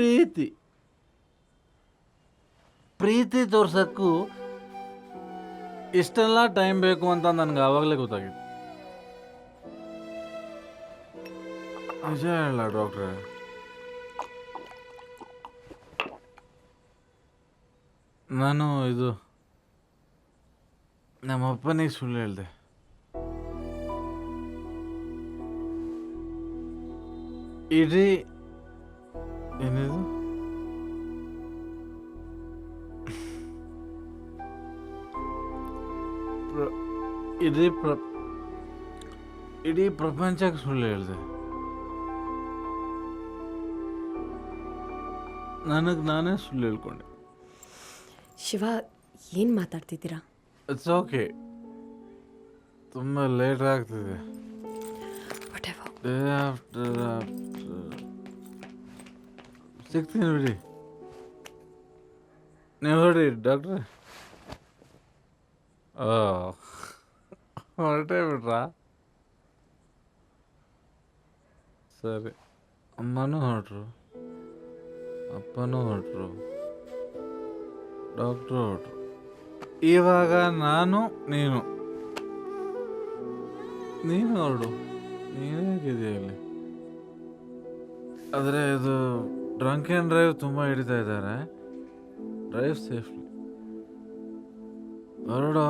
ಪ್ರೀತಿ. ಪ್ರೀತಿ ತೋರ್ಸೋಕ್ಕೂ ಇಷ್ಟೆಲ್ಲ ಟೈಮ್ ಬೇಕು ಅಂತ ನನಗೆ ಆವಾಗಲೇ ಗೊತ್ತಾಗಿತ್ತು ನಿಜ ಹೇಳ ಡಾಕ್ಟ್ರೆ ನಾನು ಇದು ನಮ್ಮ ಅಪ್ಪನಿಗೆ ಸುಳ್ಳು ಹೇಳಿದೆ. ಇಡೀ ಏನಿದು ಪ್ರ- ಇಡೀ ಪ್ರ ಇಡೀ ಪ್ರಪಂಚಕ್ಕೆ ಸುಳ್ಳು ಹೇಳಿದೆ. ನನಗೆ ನಾನೇ ಸುಳ್ಳು ಹೇಳ್ಕೊಂಡೆ. ಶಿವ ಏನು ಮಾತಾಡ್ತಿದ್ದೀರಾ? ಇಟ್ಸ್ ಓಕೆ ತುಂಬ ಲೇಟ್ ಆಗ್ತಿದೆ. Whatever. ಆಫ್ಟರ್ ಸಿಗ್ತೀನಿ ಬಿಡಿ. ನೀವು ನೋಡಿ, ಡಾಕ್ಟ್ರೆ. ಓ. ಹೊರಟೇ ಬಿಟ್ರಾ? ಸರಿ. ಅಮ್ಮನೂ ಹೊರಟ್ರು. ಅಪ್ಪನೂ ಹೊರಟ್ರು. ಡಾಕ್ಟ್ರು ಹೊರಟ್ರು. ಇವಾಗ ನಾನು, ನೀನು. ನೀನು ಹೊರಡು. ನೀನು ಹೇಗಿದೆಯಲ್ಲಿ ಆದರೆ ಇದು ಡ್ರಂಕ್ ಆ್ಯಂಡ್ ಡ್ರೈವ್ ತುಂಬ ಹಿಡಿತಾ ಇದ್ದಾರೆ. ಡ್ರೈವ್ ಸೇಫ್ಲಿ ಹೊರಡು